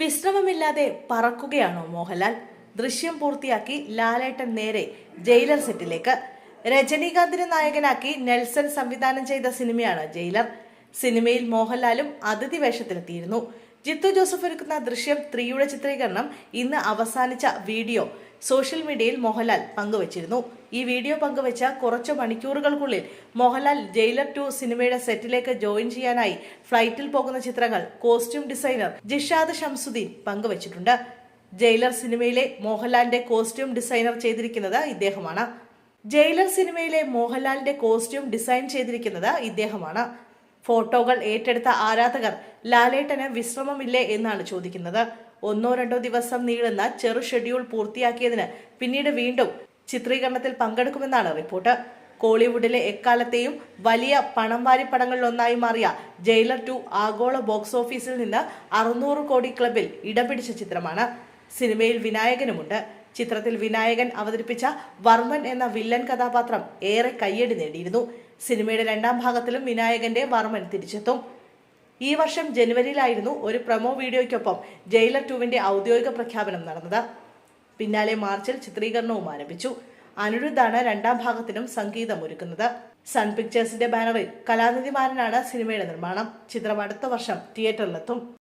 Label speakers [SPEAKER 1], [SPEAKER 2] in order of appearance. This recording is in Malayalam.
[SPEAKER 1] വിശ്രമമില്ലാതെ പറക്കുകയാണോ മോഹൻലാൽ? ദൃശ്യം പൂർത്തിയാക്കി ലാലേട്ടൻ നേരെ ജയിലർ സെറ്റിലേക്ക്. രജനീകാന്തിനെ നായകനാക്കി നെൽസൺ സംവിധാനം ചെയ്ത സിനിമയാണ് ജയിലർ. സിനിമയിൽ മോഹൻലാലും അതിഥി വേഷത്തിലെത്തിയിരുന്നു. ജിത്തു ജോസഫ് ഒരുക്കുന്ന ദൃശ്യം ത്രീയുടെ ചിത്രീകരണം ഇന്ന് അവസാനിച്ച വീഡിയോ. സോഷ്യൽ മീഡിയയിൽ മോഹൻലാൽ പങ്കുവച്ചിരുന്നു. ഈ വീഡിയോ പങ്കുവച്ച കുറച്ചു മണിക്കൂറുകൾക്കുള്ളിൽ മോഹൻലാൽ ജയിലർ ടു സിനിമയുടെ സെറ്റിലേക്ക് ജോയിൻ ചെയ്യാനായി ഫ്ലൈറ്റിൽ പോകുന്ന ചിത്രങ്ങൾ കോസ്റ്റ്യൂം ഡിസൈനർ ജിഷാദ് ഷംസുദ്ദീൻ പങ്കുവച്ചിട്ടുണ്ട്. ജയിലർ സിനിമയിലെ മോഹൻലാലിന്റെ കോസ്റ്റ്യൂം ഡിസൈനർ ചെയ്തിരിക്കുന്നത് ഇദ്ദേഹമാണ്. ജയിലർ സിനിമയിലെ മോഹൻലാലിന്റെ കോസ്റ്റ്യൂം ഡിസൈൻ ചെയ്തിരിക്കുന്നത് ഇദ്ദേഹമാണ്. ഫോട്ടോകൾ ഏറ്റെടുത്ത ആരാധകർ ലാലേട്ടന് വിശ്രമമില്ലേ എന്നാണ് ചോദിക്കുന്നത്. ഒന്നോ രണ്ടോ ദിവസം നീളുന്ന ചെറു ഷെഡ്യൂൾ പൂർത്തിയാക്കിയതിന് പിന്നീട് വീണ്ടും ചിത്രീകരണത്തിൽ പങ്കെടുക്കുമെന്നാണ് റിപ്പോർട്ട്. കോളിവുഡിലെ എക്കാലത്തെയും വലിയ പണം വാരിപ്പടങ്ങളിലൊന്നായി മാറിയ ജയിലർ ടു ആഗോള ബോക്സ് ഓഫീസിൽ നിന്ന് അറുന്നൂറ് കോടി ക്ലബിൽ ഇടപിടിച്ച ചിത്രമാണ്. സിനിമയിൽ വിനായകനുമുണ്ട്. ചിത്രത്തിൽ വിനായകൻ അവതരിപ്പിച്ച വർമ്മൻ എന്ന വില്ലൻ കഥാപാത്രം ഏറെ കയ്യടി നേടിയിരുന്നു. സിനിമയുടെ രണ്ടാം ഭാഗത്തിലും വിനായകന്റെ വർമ്മൻ തിരിച്ചെത്തും. ഈ വർഷം ജനുവരിയിലായിരുന്നു ഒരു പ്രൊമോ വീഡിയോയ്ക്കൊപ്പം ജയിലർ ടുവിന്റെ ഔദ്യോഗിക പ്രഖ്യാപനം നടന്നത്. പിന്നാലെ മാർച്ചിൽ ചിത്രീകരണവും ആരംഭിച്ചു. അനിരുദ്ധാണ് രണ്ടാം ഭാഗത്തിനും സംഗീതം ഒരുക്കുന്നത് സൺ പിക്ചേഴ്സിന്റെ ബാനറിൽ കലാനിധിമാരനാണ് സിനിമയുടെ നിർമ്മാണം. ചിത്രം അടുത്ത വർഷം തിയേറ്ററിലെത്തും.